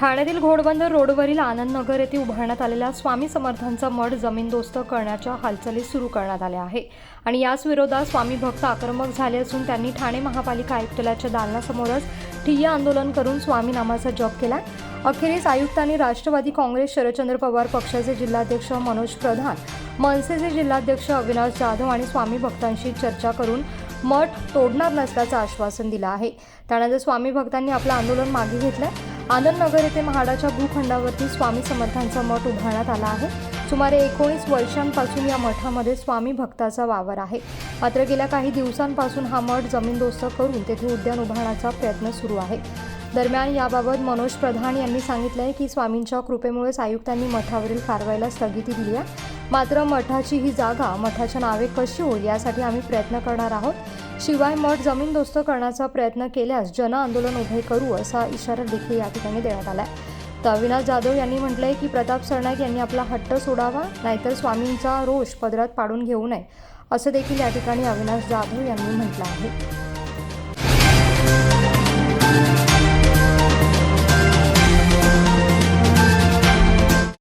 ठाण्यातील घोडबंदर रोडवरील आनंदनगर येथे उभारण्यात आलेला स्वामी समर्थांचा मठ जमीनदोस्त करण्याच्या हालचाली सुरू करण्यात आल्या आहे. आणि याच विरोधात स्वामी भक्त आक्रमक झाले असून त्यांनी ठाणे महापालिका आयुक्तालयाच्या दालनासमोरच ठिय्या आंदोलन करून स्वामी नामाचा जप केला. अखेरीस आयुक्तांनी राष्ट्रवादी काँग्रेस शरदचंद्र पवार पक्षाचे जिल्हाध्यक्ष मनोज प्रधान मनसेचे जिल्हाध्यक्ष अविनाश जाधव आणि स्वामी भक्तांशी चर्चा करून मठ तोडणार नसल्याचं आश्वासन दिलं आहे. त्यानंतर स्वामी भक्तांनी आपलं आंदोलन मागे घेतलं. आनंदनगर येथे महाडाच्या भूखंडावरती स्वामी समर्थांचा मठ उभारण्यात आला आहे. सुमारे एकोणीस वर्षांपासून या मठामध्ये स्वामी भक्ताचा वावर आहे. मात्र गेल्या काही दिवसांपासून हा मठ जमीनदोस्त करून तेथे उद्यान उभारण्याचा प्रयत्न सुरू आहे. दरम्यान याबाबत मनोज प्रधान यांनी सांगितलं आहे की स्वामींच्या कृपेमुळेच आयुक्तांनी मठावरील कारवाईला स्थगिती दिली आहे. मात्र मठाची ही जागा मठाच्या नावे कशी होईल यासाठी आम्ही प्रयत्न करणार आहोत. शिवाय मठ जमीनदोस्त करण्याचा प्रयत्न केल्यास जन आंदोलन उभे करू असा इशारा देखील या ठिकाणी देण्यात आला आहे तर अविनाश जाधव यांनी म्हटलंय की प्रताप सरनाईक यांनी आपला हट्ट सोडावा नाहीतर स्वामींचा रोष पदरात पाडून घेऊ नये असं देखील या ठिकाणी अविनाश जाधव यांनी म्हटलं आहे.